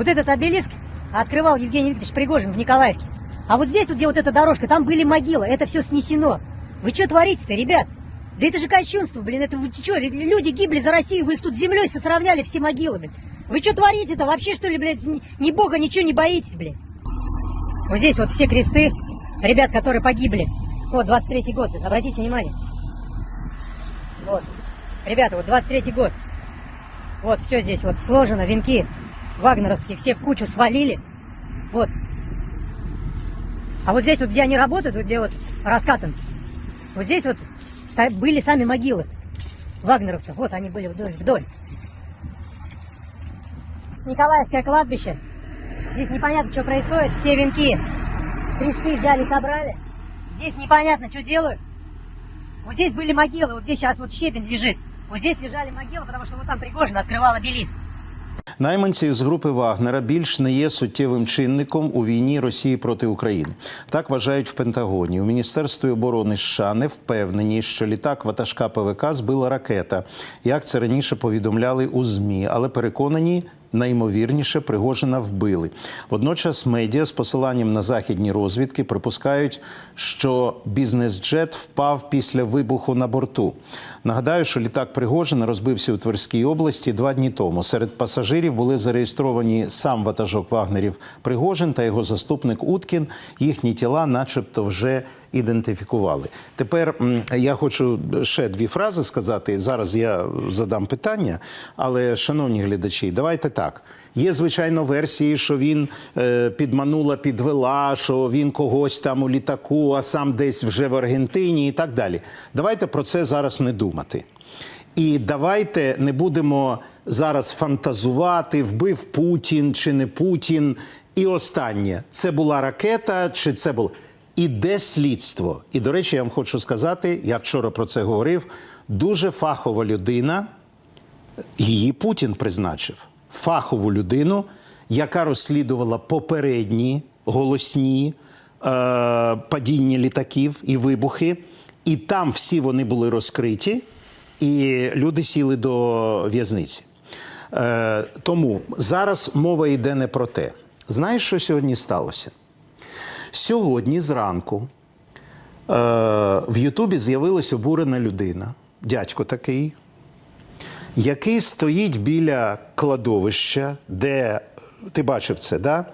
Вот этот обелиск открывал Евгений Викторович Пригожин в Николаевке. А вот здесь, вот, где вот эта дорожка, там были могилы. Это все снесено. Вы что творите-то, ребят? Да это же кощунство, блин. Это вы что, люди гибли за Россию, вы их тут землей сосравняли, все могилы, блин. Вы что творите-то? Вообще, что ли, блядь, ни бога, ничего не боитесь, блядь? Вот здесь вот все кресты ребят, которые погибли. Вот, 23-й год, обратите внимание. Вот. Ребята, вот 23-й год. Вот, все здесь вот сложено, венки вагнеровские, все в кучу свалили. Вот. А вот здесь вот, где они работают, вот где вот раскатан, вот здесь вот были сами могилы вагнеровцев. Вот они были вдоль. вдоль. Николаевское кладбище. Здесь непонятно, что происходит. Все венки, кресты взяли, собрали. Здесь непонятно, что делают. Вот здесь были могилы, вот здесь сейчас вот щебень лежит. Вот здесь лежали могилы, потому что вот там Пригожин открывал обелиск. Найманці з групи Вагнера більш не є суттєвим чинником у війні Росії проти України. Так вважають в Пентагоні. У міністерстві оборони США не впевнені, що літак ватажка ПВК збила ракета, як це раніше повідомляли у змі, але переконані. Найімовірніше Пригожина вбили. Водночас медіа з посиланням на західні розвідки припускають, що бізнес-джет впав після вибуху на борту. Нагадаю, що літак Пригожина розбився у Тверській області два дні тому. Серед пасажирів були зареєстровані сам ватажок Вагнерів Пригожин та його заступник Уткін. Їхні тіла, начебто, вже ідентифікували. Тепер я хочу ще дві фрази сказати. Зараз я задам питання, але, шановні глядачі, давайте так. Є, звичайно, версії, що він е, підманула, підвела, що він когось там у літаку, а сам десь вже в Аргентині і так далі. Давайте про це зараз не думати. І давайте не будемо зараз фантазувати, вбив Путін чи не Путін. І останнє це була ракета, чи це було. Іде слідство. І, до речі, я вам хочу сказати, я вчора про це говорив. Дуже фахова людина, її Путін призначив. Фахову людину, яка розслідувала попередні голосні е, падіння літаків і вибухи. І там всі вони були розкриті, і люди сіли до в'язниці. Е, тому зараз мова йде не про те. Знаєш, що сьогодні сталося? Сьогодні зранку е, в Ютубі з'явилась обурена людина, дядько такий, який стоїть біля кладовища, де ти бачив це, да?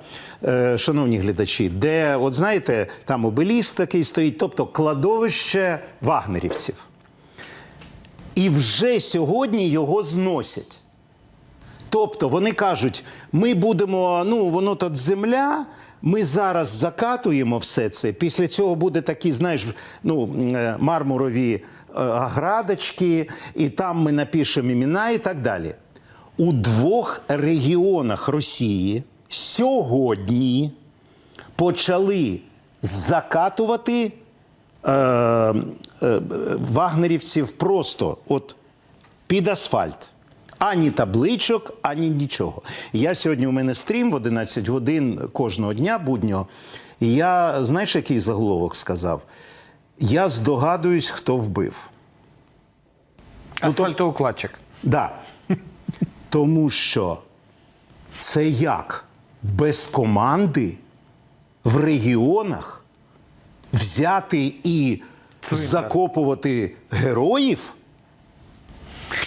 Е, шановні глядачі, де, от знаєте, там обеліск такий стоїть, тобто кладовище вагнерівців. І вже сьогодні його зносять. Тобто вони кажуть, ми будемо, ну воно тут земля. Ми зараз закатуємо все це. Після цього буде такі, знаєш, ну е, мармурові е, градочки, і там ми напишемо імена і так далі. У двох регіонах Росії сьогодні почали закатувати е, е, вагнерівців просто от під асфальт. Ані табличок, ані нічого. Я сьогодні у мене стрім в 11 годин кожного дня буднього. І я, знаєш, який заголовок сказав? Я здогадуюсь, хто вбив. Асфальтоукладчик. Да. Тому що це як без команди в регіонах взяти і закопувати героїв.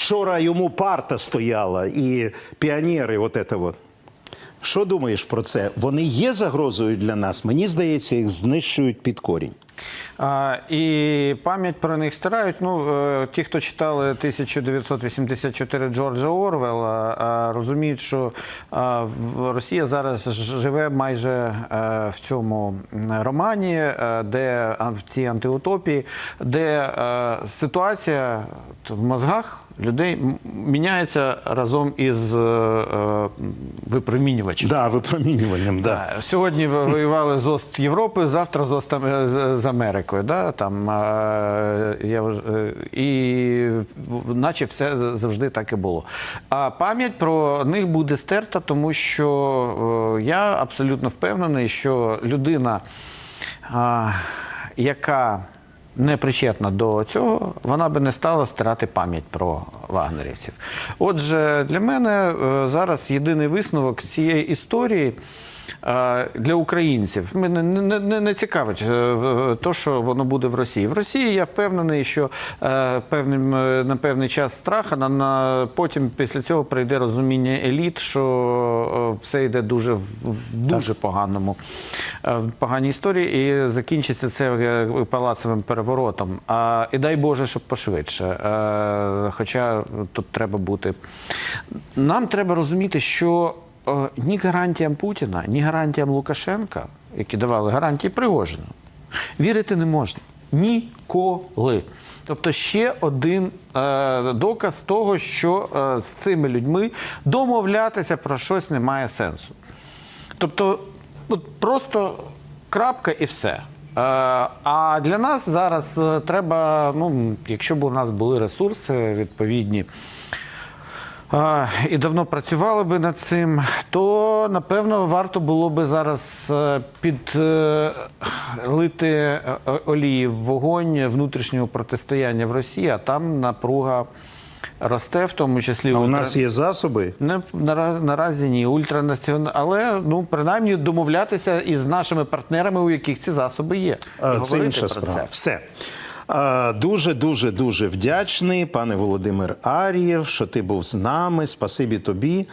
Вчора йому парта стояла і піонери, от це от. Що думаєш про це? Вони є загрозою для нас? Мені здається, їх знищують під корінь. А, і пам'ять про них стирають. Ну, е, ті, хто читали 1984 Джорджа Орвелла, розуміють, що Росія зараз живе майже е, в цьому романі, е, де в цій антиутопії, де ситуація в мозгах людей міняється разом із е, е, випромінювачем. Да, випромінюванням, да. Е, Сьогодні ви воювали з Ост Європи, завтра з Ост з- Америкою. Да? Там, я, вже, і наче все завжди так і було. А пам'ять про них буде стерта, тому що я абсолютно впевнений, що людина, яка не причетна до цього, вона би не стала стирати пам'ять про вагнерівців. Отже, для мене е, зараз єдиний висновок цієї історії. Для українців мене не, не, не цікавить е, то, що воно буде в Росії. В Росії я впевнений, що е, певним е, на певний час страх, а на, на потім після цього прийде розуміння еліт, що все йде дуже в дуже поганому е, в поганій історії, і закінчиться це палацовим переворотом. А і дай Боже, щоб пошвидше. Хоча тут треба бути. Нам треба розуміти, що ні гарантіям Путіна, ні гарантіям Лукашенка, які давали гарантії Пригожину, вірити не можна. Ніколи. Тобто ще один е, доказ того, що е, з цими людьми домовлятися про щось немає сенсу. Тобто, от просто крапка і все. Е, а для нас зараз е, треба, ну, якщо б у нас були ресурси відповідні. Е, І давно працювали би над цим, то напевно варто було би зараз е, підлити е, олії в вогонь внутрішнього протистояння в Росії, а там напруга росте, в тому числі А у нас є засоби. не наразі, наразі ні, ультранаціонал, але ну принаймні домовлятися із нашими партнерами, у яких ці засоби є. А, Це інша справа. це. Все. Дуже, дуже, дуже вдячний, пане Володимир Ар'єв, що ти був з нами. Спасибі тобі.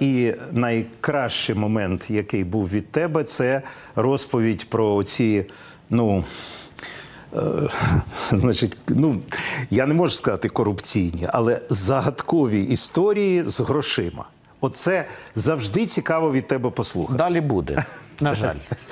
І найкращий момент, який був від тебе, це розповідь про ці, ну. е, Значить, ну я не можу сказати корупційні, але загадкові історії з грошима. Оце завжди цікаво від тебе послухати. Далі буде, на жаль.